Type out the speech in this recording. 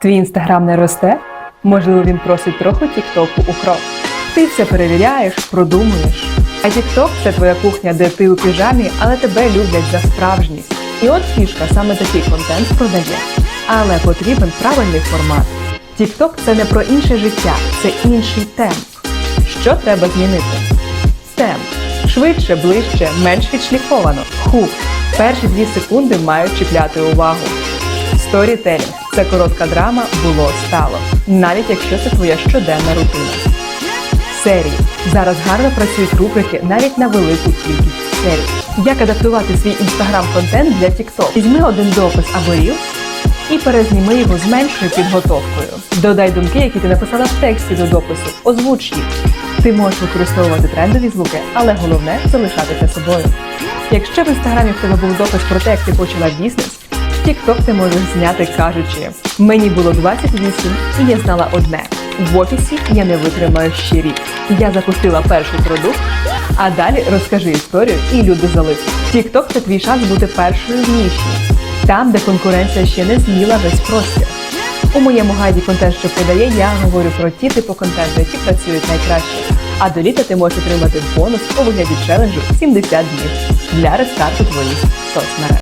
Твій інстаграм не росте? Можливо, він просить трохи тіктоку у крок. Ти все перевіряєш, продумуєш. А тікток це твоя кухня, де ти у піжамі, але тебе люблять за справжність. І от фішка, саме такий контент продає. Але потрібен правильний формат. Тікток це не про інше життя, це інший темп. Що треба змінити? Темп. Швидше, ближче, менш відшліфовано. Хук. Перші дві секунди мають чіпляти увагу. Сторітелінг це коротка драма було стало, навіть якщо це твоя щоденна рутина. Серії зараз гарно працюють рубрики навіть на велику кількість серій. Як адаптувати свій інстаграм-контент для TikTok? Візьми один допис або ріл і перезніми його з меншою підготовкою. Додай думки, які ти написала в тексті до допису, озвуч їх. Ти можеш використовувати трендові звуки, але головне залишатися собою. Якщо в інстаграмі в тебе був допис про те, як ти почала бізнес, TikTok ти можеш зняти кажучи: мені було 28 і я знала одне. В офісі я не витримаю ще рік. Я запустила перший продукт, а далі розкажи історію і люди залишать. TikTok – це твій шанс бути першою в ніші, там, де конкуренція ще не з'їла весь простір. У моєму гайді контент, що подає, я говорю про ті типи контенту, які працюють найкраще. А до літа ти можеш отримати бонус у вигляді челенджу 70 днів для рестарту твоїх соцмереж.